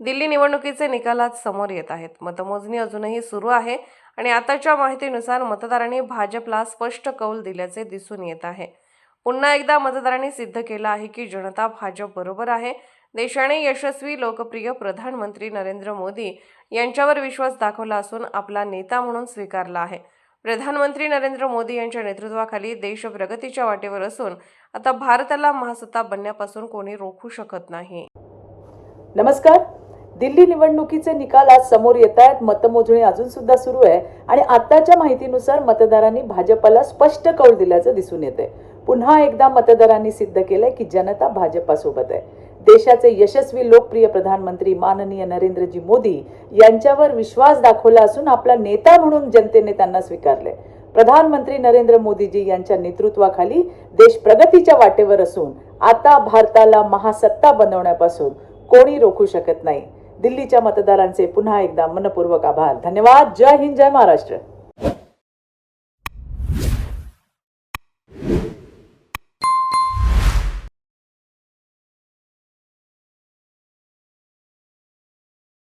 दिल्ली निवडणुकीचे निकाल आज समोर येत आहेत. मतमोजणी अजूनही सुरू आहे आणि आताच्या माहितीनुसार मतदारांनी भाजपला स्पष्ट कौल दिल्याचे दिसून येत आहे. पुन्हा एकदा मतदारांनी सिद्ध केलं आहे की जनता भाजप बरोबर आहे. देशाने यशस्वी लोकप्रिय प्रधानमंत्री नरेंद्र मोदी यांच्यावर विश्वास दाखवला असून आपला नेता म्हणून स्वीकारला आहे. प्रधानमंत्री नरेंद्र मोदी यांच्या नेतृत्वाखाली देश प्रगतीच्या वाटेवर असून आता भारताला महासत्ता बनण्यापासून कोणी रोखू शकत नाही. नमस्कार. दिल्ली निवडणुकीचे निकाल आज समोर येत आहेत. मतमोजणी अजून सुद्धा सुरू आहे आणि आताच्या माहितीनुसार मतदारांनी भाजपला स्पष्ट कौल दिल्याचं दिसून येते पुन्हा एकदा मतदारांनी सिद्ध केलंय की जनता भाजपासोबत आहे. देशाचे यशस्वी लोकप्रिय प्रधानमंत्री माननीय नरेंद्रजी मोदी यांच्यावर विश्वास दाखवला असून आपला नेता म्हणून जनतेने त्यांना स्वीकारले प्रधानमंत्री नरेंद्र मोदीजी यांच्या नेतृत्वाखाली देश प्रगतीच्या वाटेवर असून आता भारताला महासत्ता बनवण्यापासून कोणी रोखू शकत नाही. दिल्लीच्या मतदारांचे पुन्हा एकदा मनपूर्वक आभार. धन्यवाद. जय हिंद जय महाराष्ट्र.